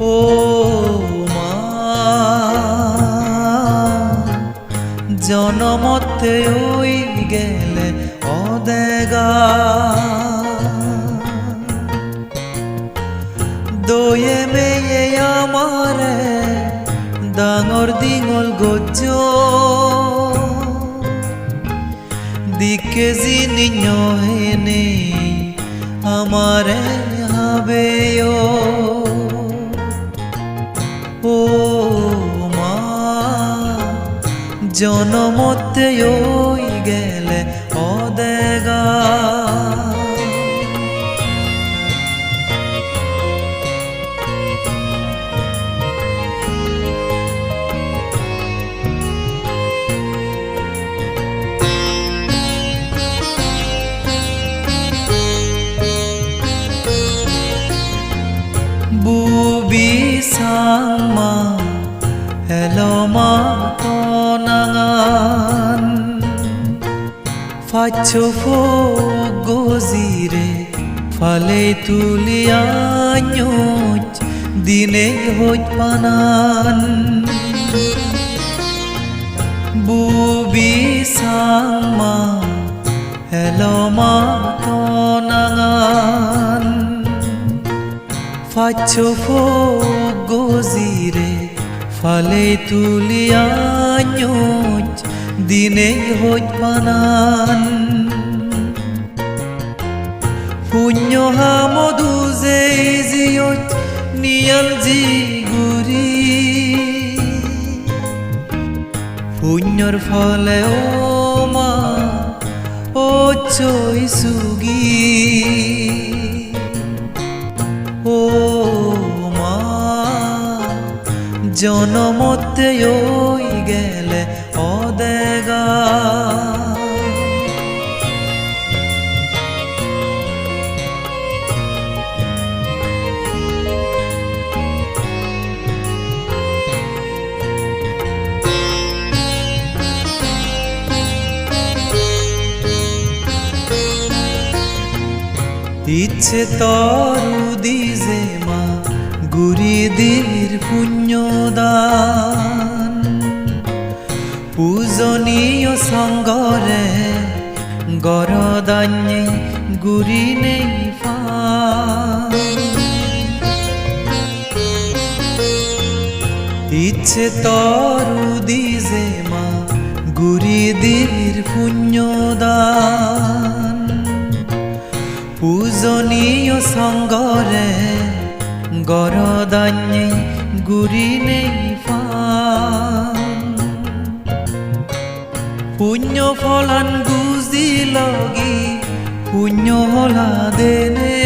ও মা। জনমতে ওই গেলে অদেগা। দয়ে মেয়ে আমার ডাঙর দিঙল গজ। দিকে জিনি নেই আমার হবে ও জনমতে ওই গেলে অদেগা bubi sama hello ফাচ্ছো ফো গোজিরে, ফালে তুলিয়াঞ্চ দিনে হোজ পানান। বুবি সাংমা, হেলো মা তো নাগান ফাচ্ছো ফো গোজিরে, ফালে তুলিয়াঞ্চ দিনে দিনেই হৈ পানান শূন্য হামদু যে জিয়ত, নিয়াল জি গুৰি শূন্যৰ ফলে অ মা অচৈ চুগি অ মা, জনমতে ঐ গেলে অদেগা। ইচ্ছে তরু দিজে মা গুরি গুরিদির পুণ্যদান গুরি নেই ফান ইচ্ছে তরু দিজে মা গুরিদির পুণ্যদান। পূজনীয় সঙ্গরে গরদান্যে গুরি নেই পুণ্য ফলান গুজি লগি, পুণ্য হলা দেনে।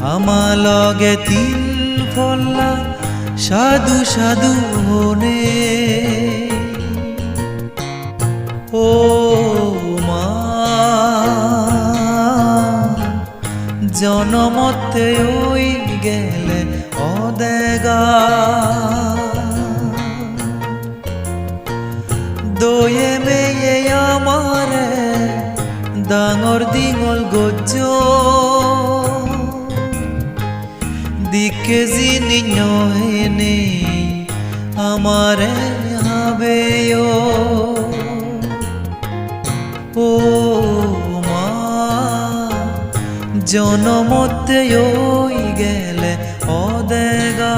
আমা লগে তিন ফল্লা সাধু সাধু হনে। ও জনমতে ওই গেলে অদেগা। দিঙল গজ্জ দিকে যিনি নহেনে আমারে হাবেও ও। জনমতে ওই গেলে অদেগা।